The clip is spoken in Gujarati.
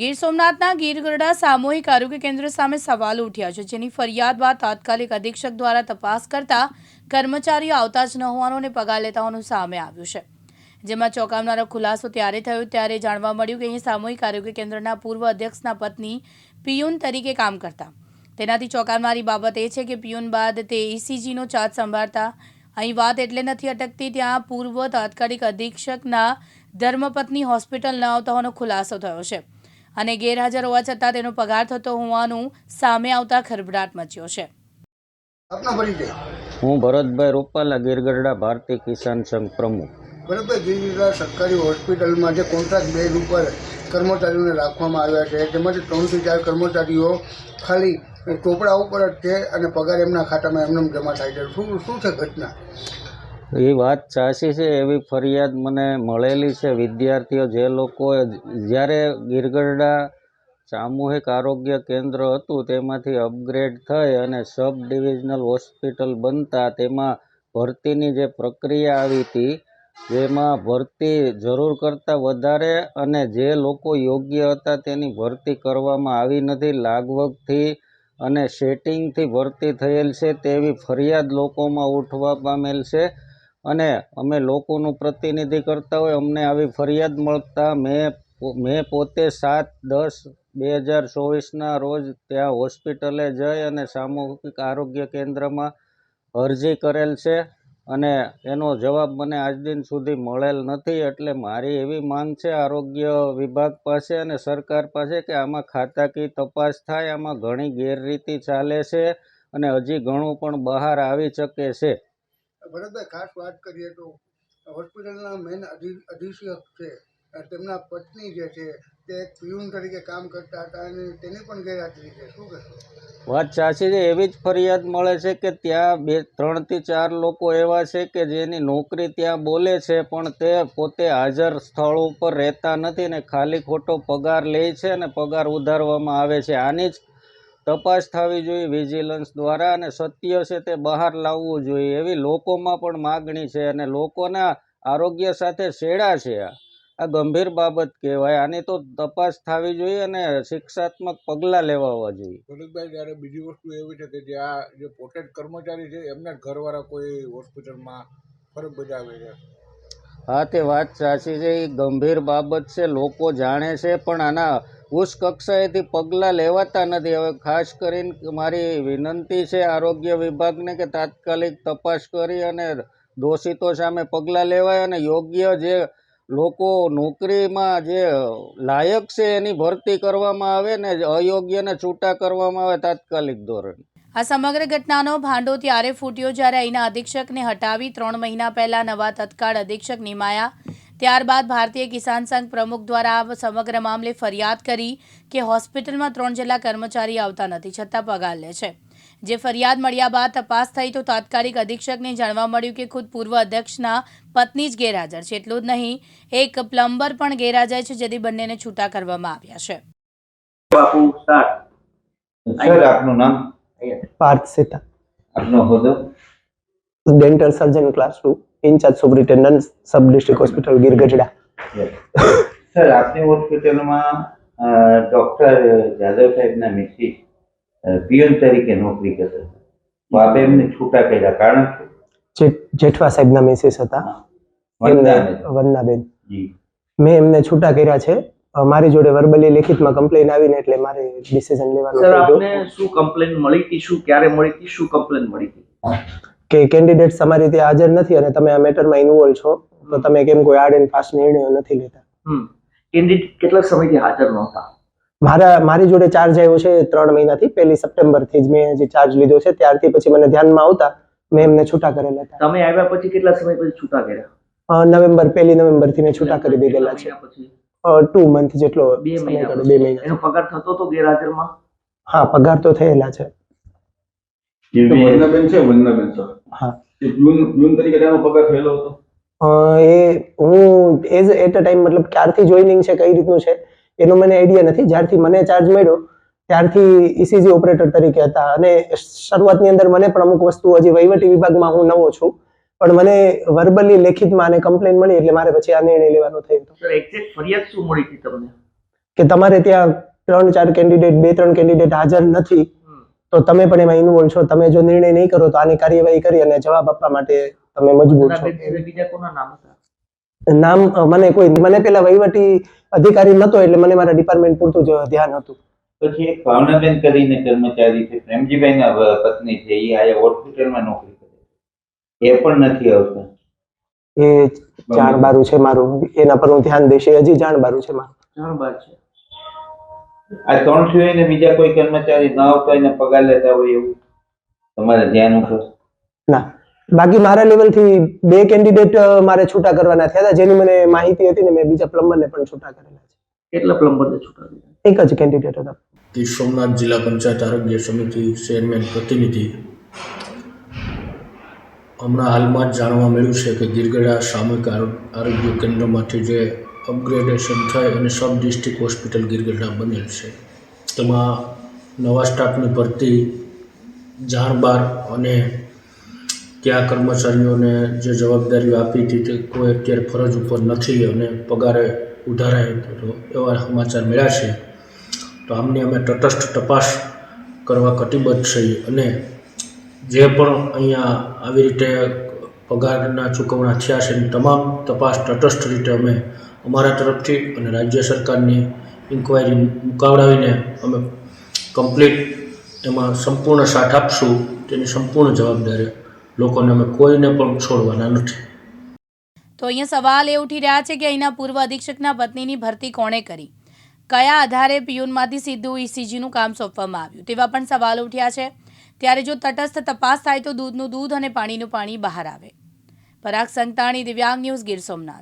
ગીર સોમનાથના ગીરગરડા સામૂહિક આરોગ્ય કેન્દ્ર સામે સવાલો ઉઠ્યા છે, જેની ફરિયાદ બાદ તાત્કાલિક અધિક્ષક દ્વારા તપાસ કરતા કર્મચારીઓ આવતા જ ન હોવાનું અને પગાર લેતા હોવાનું સામે આવ્યું છે. જેમાં ચોંકાવનારો ખુલાસો ત્યારે થયો ત્યારે જાણવા મળ્યું કે અહીં સામૂહિક આરોગ્ય કેન્દ્રના પૂર્વ અધ્યક્ષના પત્ની પિયુન તરીકે કામ કરતા. તેનાથી ચોંકાવનારી બાબત એ છે કે પિયુન બાદ તે ઇસીજીનો ચાર્જ સંભાળતા અહીં વાત એટલે નથી અટકતી, ત્યાં પૂર્વ તાત્કાલિક અધિક્ષકના ધર્મપત્ની હોસ્પિટલ ન આવતા હોવાનો ખુલાસો થયો છે. અને ગેરહાજર હોવા છતાં તેનો પગાર થતો હોવાનું સામે આવતા ખરભડાટ મચ્યો છે. હું ભરતભાઈ રૂપાલા ગીરગઢડા ભારતીય કિસાન સંઘ પ્રમુખ. બરાબર ગીરગઢડા સરકારી હોસ્પિટલમાં જે કોન્ટ્રાક્ટ બેઝ ઉપર કર્મચારીઓને રાખવામાં આવ્યા છે તેમાંથી ત્રણથી ચાર કર્મચારીઓ ખાલી ચોપડા ઉપર જ છે અને પગાર એમના ખાતામાં એમને જમા થાય છે. શું શું છે ઘટના? એ વાત સાચી છે, એવી ફરિયાદ મને મળેલી છે. વિદ્યાર્થીઓ, જે લોકો જ્યારે ગીરગઢડા સામૂહિક આરોગ્ય કેન્દ્ર હતું, તેમાંથી અપગ્રેડ થઈ અને સબ ડિવિઝનલ હોસ્પિટલ બનતા, તેમાં ભરતીની જે પ્રક્રિયા આવી હતી, જેમાં ભરતી જરૂર કરતાં વધારે અને જે લોકો યોગ્ય હતા, તેની ભરતી કરવામાં આવી નથી. લાગવગથી અને સેટિંગથી ભરતી થયેલ છે, તેવી ફરિયાદ લોકોમાં ઉઠવા પામેલ છે. અને અમે લોકોનું પ્રતિનિધિ કરતા હોય, અમને આવી ફરિયાદ મળતા મેં મેં પોતે સાત, દસ, બે હજાર ચોવીસના રોજ ત્યાં હોસ્પિટલે જઈ અને સામૂહિક આરોગ્ય કેન્દ્રમાં અરજી કરેલ છે અને એનો જવાબ મને આજ દિન સુધી મળેલ નથી. એટલે મારી એવી માંગ છે આરોગ્ય વિભાગ પાસે અને સરકાર પાસે કે આમાં ખાતાકીય તપાસ થાય, આમાં ઘણી ગેરરીતિ ચાલે છે અને હજી ઘણું પણ બહાર આવી શકે છે. ભરતભાઈ ખાસ વાત કરીએ તો હોસ્પિટલના મેન અધિક્ષક છે તેમના પત્ની જે છે, તે એક પિયુન તરીકે કામ કરતા હતા અને તેની પણ ગેરહાજરી છે. શું કહેશો? વાત સાચી છે. એવી જ ફરિયાદ મળે છે કે ત્યાં બે, ત્રણથી ચાર લોકો એવા છે કે જેની નોકરી ત્યાં બોલે છે, પણ તે પોતે હાજર સ્થળ ઉપર રહેતા નથી ને ખાલી ખોટો પગાર લે છે અને પગાર ઉધારવામાં આવે છે. આની જ તપાસ થવી જોઈએ વિજિલન્સ દ્વારા અને સત્ય છે તે બહાર લાવવું જોઈએ એવી લોકોમાં પણ માગણી છે અને લોકોના આરોગ્ય સાથે છેડા છે આ. આ ગંભીર બાબત કહેવાય. આની તો તપાસ થવી જોઈએ અને શિક્ષાત્મક પગલાં લેવાવા જોઈએ. ભરતભાઈ જ્યારે બીજી વસ્તુ એવી છે કે જે આ જે પોટેડ કર્મચારી છે એમના ઘરવાળા કોઈ હોસ્પિટલમાં ફરજ બજાવે છે. હા તે વાત સાચી છે. એ ગંભીર બાબત છે. લોકો જાણે છે પણ આના ઉચ્ચ કક્ષાએથી પગલાં લેવાતા નથી. હવે ખાસ કરીને મારી વિનંતી છે આરોગ્ય વિભાગને કે તાત્કાલિક તપાસ કરી અને દોષિતો સામે પગલાં લેવાય અને યોગ્ય જે લોકો નોકરીમાં જે લાયક છે એની ભરતી કરવામાં આવે ને અયોગ્યને છૂટા કરવામાં આવે તાત્કાલિક ધોરણે. આ સમગ્ર ઘટનાનો ભાંડો ત્યારે ફૂટ્યો જ્યારે અહીંના અધિક્ષકને હટાવી ત્રણ મહિના પહેલા નવા તત્કાળ અધિક્ષક નિમાયા. ત્યારબાદ ભારતીય કિસાન સંઘ પ્રમુખ દ્વારા આ સમગ્ર મામલે ફરિયાદ કરી કે હોસ્પિટલમાં ત્રણ જેટલા કર્મચારી આવતા નથી છતાં પગાર લે છે. જે ફરિયાદ મળ્યા બાદ તપાસ થઈ તો તાત્કાલિક અધિક્ષકને જાણવા મળ્યું કે ખુદ પૂર્વ અધ્યક્ષના પત્ની જ ગેરહાજર છે. એટલું જ નહીં એક પ્લમ્બર પણ ગેરહાજર છે જેથી બંનેને છૂટા કરવામાં આવ્યા છે. બાપુ સર આપનું નામ? પાર્થ સેતા આપનો હોદ્દો? Dental surgeon class two in-charge superintendent sub district hospital Gir Gadhada sir આપની હોસ્પિટલમાં ડોક્ટર જાદવ સાહેબના મિસિસ પિયન તરીકે નોકરી કરતા. તો આપે એમને છૂટા કર્યા કારણ કે જેઠવા સાહેબના મિસિસ હતા. વંદનાબેન. મેં એમને છૂટા કર્યા છે. મારી જોડે વર્બલી લેખિતમાં કમ્પ્લેન આવીને એટલે મારે ડિસિઝન લેવાનું સર આપને શું કમ્પ્લેન મળી હતી? શું ક્યારે મળી હતી? શું કમ્પ્લેન મળી હતી? કે કેન્ડિડેટ તમારી ત્યાં હાજર નથી અને તમે આ મેટરમાં ઇન્વોલ્વ છો તો તમે કેમ કોઈ આડ એન્ડ ફાસ્ટ નિર્ણયો નથી લેતા. કેન્ડિડેટ કેટલા સમયથી હાજર નહોતા? મારા મારી જોડે ચાર્જ આવ્યો છે ત્રણ મહિનાથી પહેલી સપ્ટેમ્બરથી જ મેં જે ચાર્જ લીધો છે ત્યારથી પછી મને ધ્યાનમાં આવતા મેં એમને છૂટા કરેલા હતા. તમે આવ્યા પછી કેટલા સમય પછી છૂટા કર્યા? નવેમ્બર પહેલી નવેમ્બરથી મેં છૂટા કરી દીધેલા છે. ટુ મંથ જેટલો બે મહિના બે મહિના. એનો પગાર થતો હતો ગેરહાજરમાં? હા પગાર તો થયેલા છે. વંદનાબેન છે વંદનાબેન સર હા. એ જૂન જૂન તરીકે તેનો પગાર થયેલો હતો. એ હું એઝ એટ અ ટાઈમ મતલબ ક્યારથી જોઈનિંગ છે કઈ રીતનું છે એનો મને આઈડિયા નથી. જ્યારથી મને ચાર્જ મળ્યો ત્યારથી ઈસીજી ઓપરેટર તરીકે હતા. અને શરૂઆતની અંદર મને પણ અમુક વસ્તુ હજી વહીવટી વિભાગમાં હું નવો છું. પણ મને વર્બલી લેખિતમાં અને કમ્પ્લેન મળી એટલે મારે પછી આ નિર્ણય લેવાનો થયો હતો. એક્ઝેક્ટ ફરિયાદ શું મળી હતી તમને? કે તમારે ત્યાં ત્રણ ચાર કેન્ડિડેટ બે ત્રણ કેન્ડિડેટ હાજર નથી. તો તમે પણ એમાં ઇન્વોલ્વ છો. તમે જો નિર્ણય નહીં કરો તો આની કાર્યવાહી કરી અને જવાબ આપવા માટે તમે મજબૂર છો. નામ મને કોઈ મને પેલા વહીવટી અધિકારી નતો એટલે મને મારા ડિપાર્ટમેન્ટ પૂરતું જ ધ્યાન હતું. પછી એક ભાવનાબેન કરીને કર્મચારી છે પ્રેમજીભાઈ ના પત્ની છે એ આ હોસ્પિટલમાં નોકરી કરે એ પણ નથી આવતા. એ જાણબારું છે મારું. એના પર હું ધ્યાન દઈશ. હજી જાણબારું છે મારું. જાણ બાર છે. આ ત્રણ સિવાય ને બીજા કોઈ કર્મચારી ન આવતા હોય ને પગાર લેતા હોય એવું તમારે ધ્યાન ઉપર ના. બાકી મારા લેવલથી બે કેન્ડિડેટ મારે છૂટા કરવાના થયા હતા જેની મને માહિતી હતી ને મેં બીજા પ્લમ્બરને પણ છૂટા કરેલા છે. કેટલા પ્લમ્બરને છૂટા કર્યા? એક જ કેન્ડિડેટ હતા. ગીર સોમનાથ જિલ્લા પંચાયત આરોગ્ય સમિતિ ચેરમેન પ્રતિનિધિ. હમણાં હાલમાં જ જાણવા મળ્યું છે કે ગીરગઢા સામૂહિક આરો- આરોગ્ય કેન્દ્રમાંથી જે અપગ્રેડેશન થઈ અને સબ ડિસ્ટ્રિક્ટ હોસ્પિટલ ગીરગઢડા બનેલ છે. તેમાં નવા સ્ટાફની ભરતી જાણ બાર અને ત્યાં કર્મચારીઓને જે જવાબદારીઓ આપી હતી તે કોઈ અત્યારે ફરજ ઉપર નથી અને પગારે ઉધારાય તો એવા સમાચાર મળ્યા છે. તો આમની અમે તટસ્થ તપાસ કરવા કટિબદ્ધ છીએ અને જે પણ અહીંયા આવી રીતે પગારના ચૂકવણા થયા છે તમામ તપાસ તટસ્થ રીતે અમે અમારા તરફથી અને રાજ્ય સરકારની ઇન્કવાયરી મુકાવડાવીને અમે કમ્પ્લીટ એમાં સંપૂર્ણ સાથ આપશું, તેની સંપૂર્ણ જવાબદારી લોકોને અમે કોઈને પણ છોડવાના નથી. તો અહીંયા સવાલ એ ઉઠી રહ્યા છે કે અહીંના પૂર્વ અધિક્ષકના પત્નીની ભરતી કોણે કરી? કયા આધારે પિયુનમાંથી સીધું ઈસીજીનું કામ સોંપવામાં આવ્યું? તેવા પણ સવાલ ઉઠ્યા છે. ત્યારે જો તટસ્થ તપાસ થાય તો દૂધનું દૂધ અને પાણીનું પાણી બહાર આવે. પરાગ સંતાણી, દિવ્યાંગ ન્યૂઝ ગીર સોમનાથ.